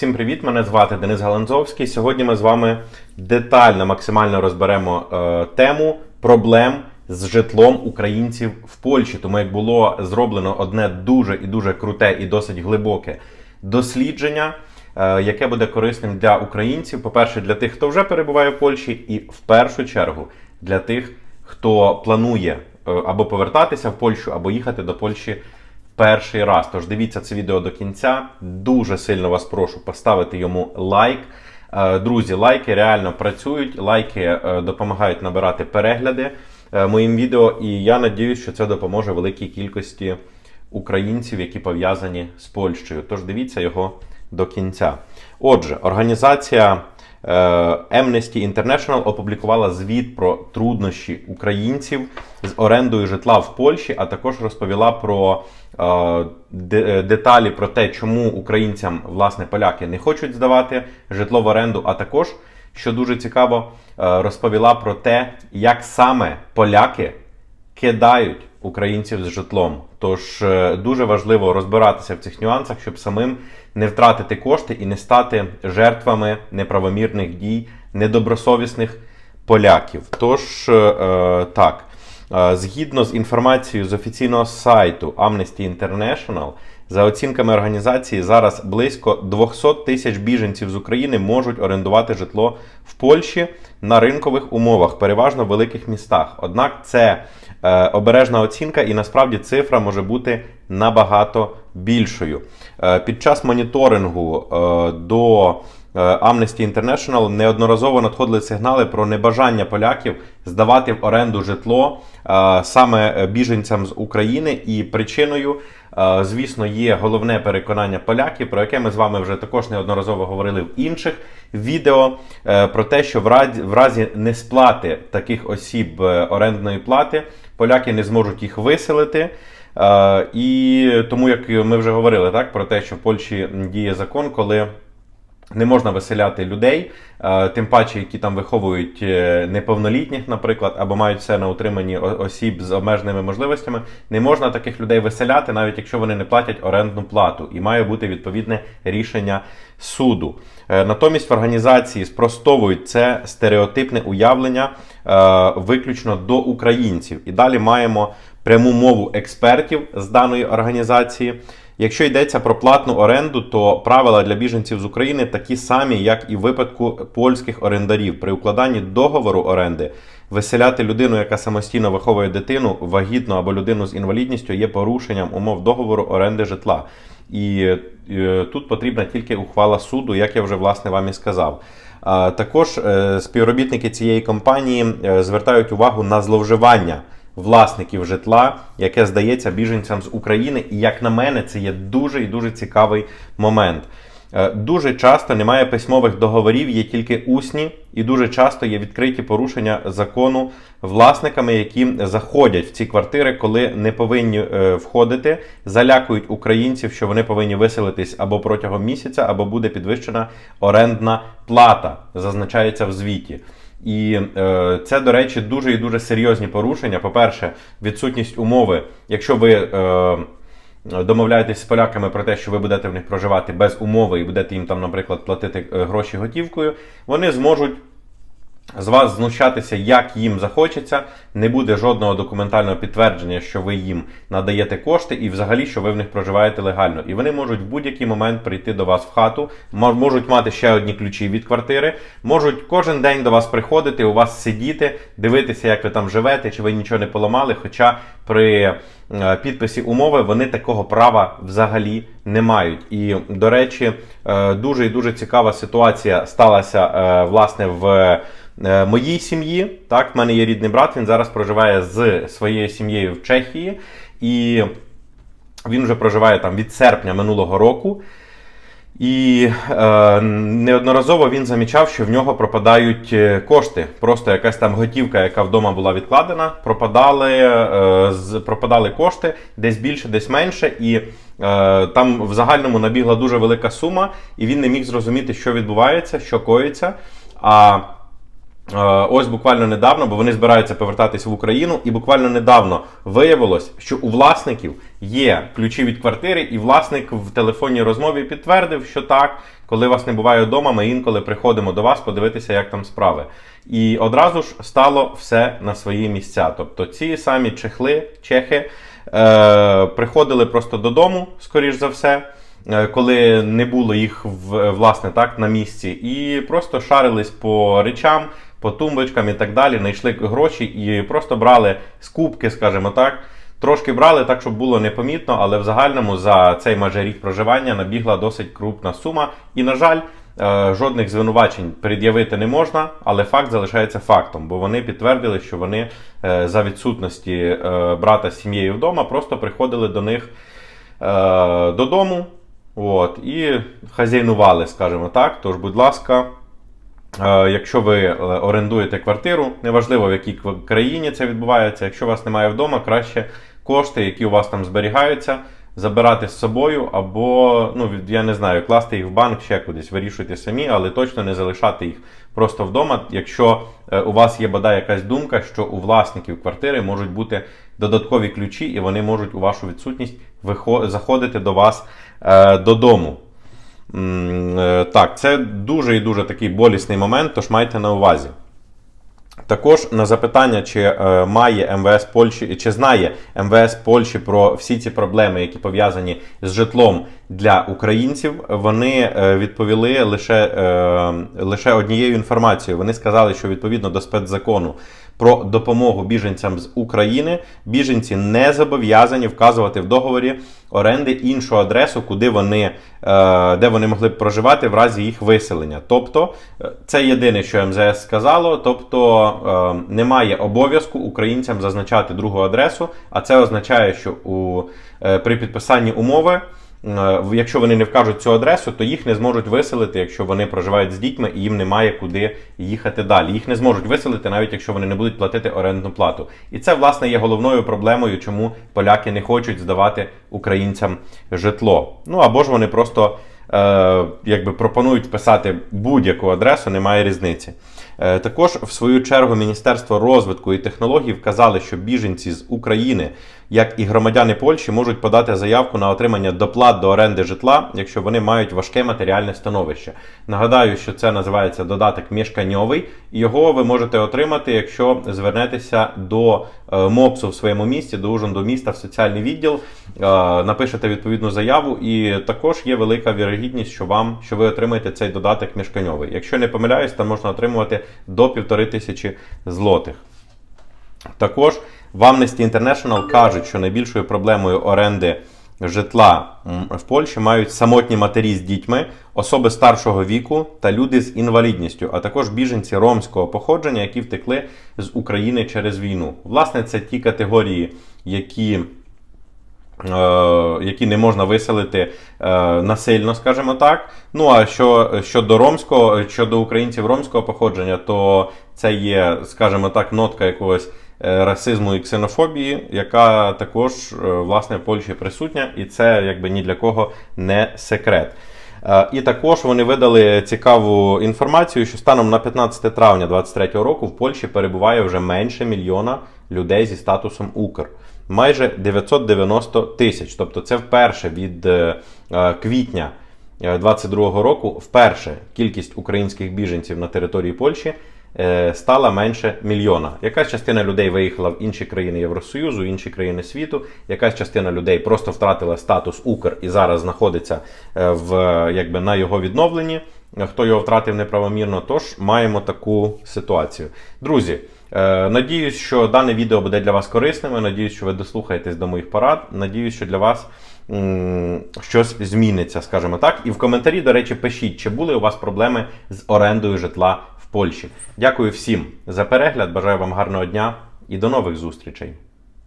Всім привіт! Мене звати Денис Галанзовський. Сьогодні ми з вами детально, максимально розберемо е, тему проблем з житлом українців в Польщі. Тому як було зроблено одне дуже і дуже круте і досить глибоке дослідження, е, яке буде корисним для українців. По-перше, для тих, хто вже перебуває в Польщі, і в першу чергу для тих, хто планує е, або повертатися в Польщу, або їхати до Польщі перший раз. Тож дивіться це відео до кінця. Дуже сильно вас прошу поставити йому лайк. Е, Друзі, лайки реально працюють, лайки е, допомагають набирати перегляди е, моїм відео, і я надіюсь, що це допоможе великій кількості українців, які пов'язані з Польщею. Тож дивіться його до кінця. Отже, організація Amnesty International опублікувала звіт про труднощі українців з орендою житла в Польщі, а також розповіла про е, е, деталі про те, чому українцям власне поляки не хочуть здавати житло в оренду, а також, що дуже цікаво, е, розповіла про те, як саме поляки кидають українців з житлом. Тож е, дуже важливо розбиратися в цих нюансах, щоб самим не втратити кошти і не стати жертвами неправомірних дій недобросовісних поляків. Тож е, е, так. Згідно з інформацією з офіційного сайту Amnesty International, за оцінками організації, зараз близько 200 тисяч біженців з України можуть орендувати житло в Польщі на ринкових умовах, переважно в великих містах. Однак це е, обережна оцінка, і насправді цифра може бути набагато більшою. Е, під час моніторингу е, до Е, Amnesty International неодноразово надходили сигнали про небажання поляків здавати в оренду житло е, саме е, біженцям з України. І причиною, звісно, є головне переконання поляків, про яке ми з вами вже також неодноразово говорили в інших відео. е, Про те, що в разі, несплати таких осіб е, орендної плати поляки не зможуть їх виселити. Е, І тому, як ми вже говорили, так про те, що в Польщі діє закон, коли не можна виселяти людей, е, тим паче, які там виховують е, неповнолітніх, наприклад, або мають все на утриманні осіб з обмеженими можливостями. Не можна таких людей виселяти, навіть якщо вони не платять орендну плату, і має бути відповідне рішення суду. Е, Натомість в організації спростовують це стереотипне уявлення виключно до українців. І далі маємо пряму мову експертів з даної організації. Якщо йдеться про платну оренду, то правила для біженців з України такі самі, як і в випадку польських орендарів. При укладанні договору оренди виселяти людину, яка самостійно виховує дитину, вагітну або людину з інвалідністю, є порушенням умов договору оренди житла. І е, тут потрібна тільки ухвала суду, як я вже власне вам і сказав. Також е, співробітники цієї компанії е, звертають увагу на зловживання власників житла, яке здається біженцям з України. І як на мене, це є дуже і дуже цікавий момент. Е, Дуже часто немає письмових договорів, є тільки усні, і дуже часто є відкриті порушення закону власниками, які заходять в ці квартири, коли не повинні е, входити, залякують українців, що вони повинні виселитись або протягом місяця, або буде підвищена орендна плата, зазначається в звіті. І е, це, до речі, дуже і дуже серйозні порушення. По-перше, відсутність умови, якщо ви е, домовляєтесь з поляками про те, що ви будете в них проживати без умови і будете їм там, наприклад, платити е, гроші готівкою, вони зможуть з вас знущатися, як їм захочеться, не буде жодного документального підтвердження, що ви їм надаєте кошти, і взагалі, що ви в них проживаєте легально. І вони можуть в будь-який момент прийти до вас в хату, мо- можуть мати ще одні ключі від квартири, можуть кожен день до вас приходити, у вас сидіти, дивитися, як ви там живете, чи ви нічого не поламали. Хоча при е, підписі умови вони такого права взагалі не мають. І, до речі, е, дуже і дуже цікава ситуація сталася е, власне в моїй сім'ї. Так, в мене є рідний брат, він зараз проживає з своєю сім'єю в Чехії, і він вже проживає там від серпня минулого року. І е, неодноразово він замічав, що в нього пропадають е, кошти. Просто якась там готівка, яка вдома була відкладена, пропадали, е, з, пропадали кошти десь більше, десь менше. І е, там в загальному набігла дуже велика сума, і він не міг зрозуміти, що відбувається, що коїться. А Е, Ось буквально недавно, бо вони збираються повертатись в Україну, і буквально недавно виявилось, що у власників є ключі від квартири, і власник в телефонній розмові підтвердив, що так, коли вас не буває вдома, ми інколи приходимо до вас подивитися, як там справи. І одразу ж стало все на свої місця. Тобто ці самі чехли, чехи е, приходили просто додому, скоріш за все е, коли не було їх власне так на місці, і просто шарились по речам, по тумбочкам і так далі, знайшли гроші і просто брали скупки, скажімо так. Трошки брали так, щоб було непомітно, але в загальному за цей майже рік проживання набігла досить крупна сума. І, на жаль, е, жодних звинувачень пред'явити не можна, але факт залишається фактом, бо вони підтвердили, що вони е, за відсутності е, брата з сім'єю вдома просто приходили до них е, додому. От, і хазяйнували, скажімо так. Тож, будь ласка, е, якщо ви е, орендуєте квартиру, неважливо в якій країні це відбувається, якщо у вас немає вдома, краще кошти, які у вас там зберігаються, забирати з собою, або, ну, я не знаю, класти їх в банк ще кудись, вирішуйте самі, але точно не залишати їх просто вдома, якщо е, у вас є бодай якась думка, що у власників квартири можуть бути додаткові ключі, і вони можуть у вашу відсутність заходити до вас е, додому. Е, Так, це дуже і дуже такий болісний момент, тож майте на увазі. Також на запитання, чи е, має МВС Польщі, чи знає МВС Польщі про всі ці проблеми, які пов'язані з житлом для українців, вони е, відповіли лише, е, лише однією інформацією. Вони сказали, що відповідно до спецзакону про допомогу біженцям з України біженці не зобов'язані вказувати в договорі оренди іншу адресу, куди вони, е, де вони могли б проживати в разі їх виселення. Тобто, е, це єдине, що МЗС сказало. Тобто е, немає обов'язку українцям зазначати другу адресу, а це означає, що у, при підписанні умови. Е, Якщо вони не вкажуть цю адресу, то їх не зможуть виселити, якщо вони проживають з дітьми і їм немає куди їхати далі. Їх не зможуть виселити, навіть якщо вони не будуть платити орендну плату. І це власне є головною проблемою, чому поляки не хочуть здавати українцям житло. Ну або ж вони просто е, якби пропонують писати будь-яку адресу, немає різниці. Е, Також, в свою чергу, Міністерство розвитку і технологій вказали, що біженці з України, як і громадяни Польщі, можуть подати заявку на отримання доплат до оренди житла, якщо вони мають важке матеріальне становище. Нагадаю, що це називається додаток мішканьовий, його ви можете отримати, якщо звернетеся до е, МОПСу в своєму місті, до Ужонду міста в соціальний відділ, е, напишете відповідну заяву, і також є велика вірогідність, що вам що ви отримаєте цей додаток мішканьовий. Якщо не помиляюсь, там можна отримувати до півтори тисячі злотих. Також в Amnesty International кажуть, що найбільшою проблемою оренди житла в Польщі мають самотні матері з дітьми, особи старшого віку та люди з інвалідністю, а також біженці ромського походження, які втекли з України через війну. Власне, це ті категорії, які які не можна виселити е, насильно, скажімо так. Ну а що щодо ромського, щодо українців ромського походження, то це є, скажімо так, нотка якогось е, расизму і ксенофобії, яка також е, власне в Польщі присутня, і це якби ні для кого не секрет. Е, І також вони видали цікаву інформацію, що станом на 15 травня 2023 року в Польщі перебуває вже менше мільйона людей зі статусом Укр. Майже 990 тисяч. Тобто це вперше від е, е, квітня 2022 року, вперше кількість українських біженців на території Польщі е, стала менше мільйона. Якась частина людей виїхала в інші країни Євросоюзу, інші країни світу. Якась частина людей просто втратила статус Укр і зараз знаходиться е, в якби на його відновленні. е, Хто його втратив неправомірно, тож маємо таку ситуацію. Друзі, е, надіюсь, що дане відео буде для вас корисним. Надіюсь, що ви дослухаєтесь до моїх порад. Надіюсь, що для вас щось зміниться, скажімо так. І в коментарі, до речі, пишіть, чи були у вас проблеми з орендою житла в Польщі. Дякую всім за перегляд. Бажаю вам гарного дня і до нових зустрічей.